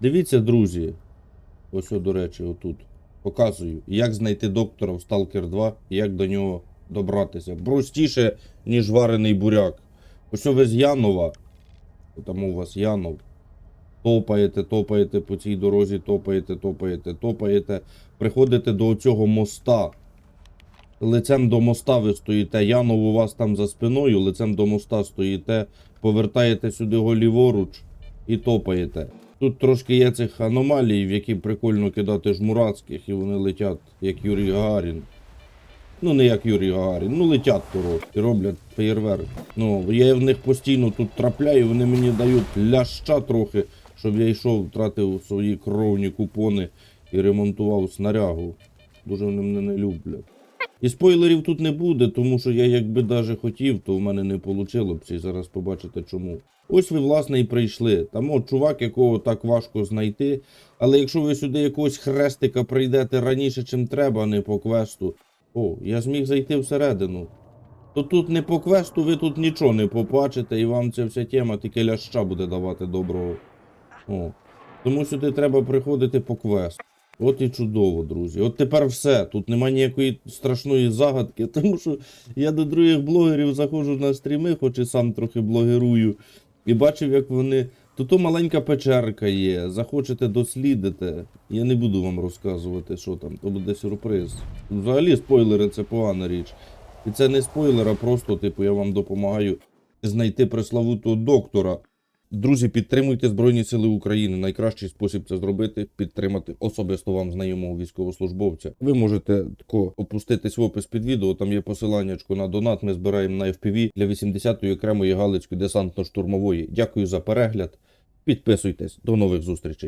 Дивіться, друзі. Ось, до речі, отут. Показую, як знайти доктора в Stalker 2 і як до нього добратися. Простіше, ніж варений буряк. Ось ви з Янова. Там у вас Янов. Топаєте, топаєте по цій дорозі, топаєте, топаєте, топаєте. Приходите до цього моста. Лицем до моста ви стоїте. Янов у вас там за спиною, лицем до моста стоїте, повертаєте сюди його ліворуч і топаєте. Тут трошки є цих аномалій, в які прикольно кидати жмурацьких, і вони летять, як Юрій Гагарін. Ну, не як Юрій Гагарін, ну летять коротше, і роблять феєрверк. Ну, я в них постійно тут трапляю, вони мені дають ляща трохи, щоб я йшов, тратив свої кровні купони і ремонтував снарягу. Дуже вони мене не люблять. І спойлерів тут не буде, тому що я якби даже хотів, то в мене не вийшло б. І зараз побачите чому. Ось ви, власне, і прийшли. Там от чувак, якого так важко знайти. Але якщо ви сюди якогось хрестика прийдете раніше, чим треба, а не по квесту. О, я зміг зайти всередину. То тут не по квесту, ви тут нічого не побачите, і вам ця вся тема тільки ляща буде давати доброго. О. Тому сюди треба приходити по квесту. От і чудово, друзі. От тепер все. Тут нема ніякої страшної загадки, тому що я до других блогерів заходжу на стріми, хоч і сам трохи блогерую, і бачив, як вони. Тут то маленька печерка є, захочете дослідити. Я не буду вам розказувати, що там, то буде сюрприз. Взагалі, спойлери це погана річ. І це не спойлер, а просто, типу, я вам допомагаю знайти преславутого доктора. Друзі, підтримуйте Збройні Сили України. Найкращий спосіб це зробити підтримати особисто вам знайомого військовослужбовця. Ви можете тако опуститись в опис під відео. Там є посиланнячко на донат. Ми збираємо на FPV для 80-ї окремої Галицької десантно-штурмової. Дякую за перегляд. Підписуйтесь. До нових зустрічей.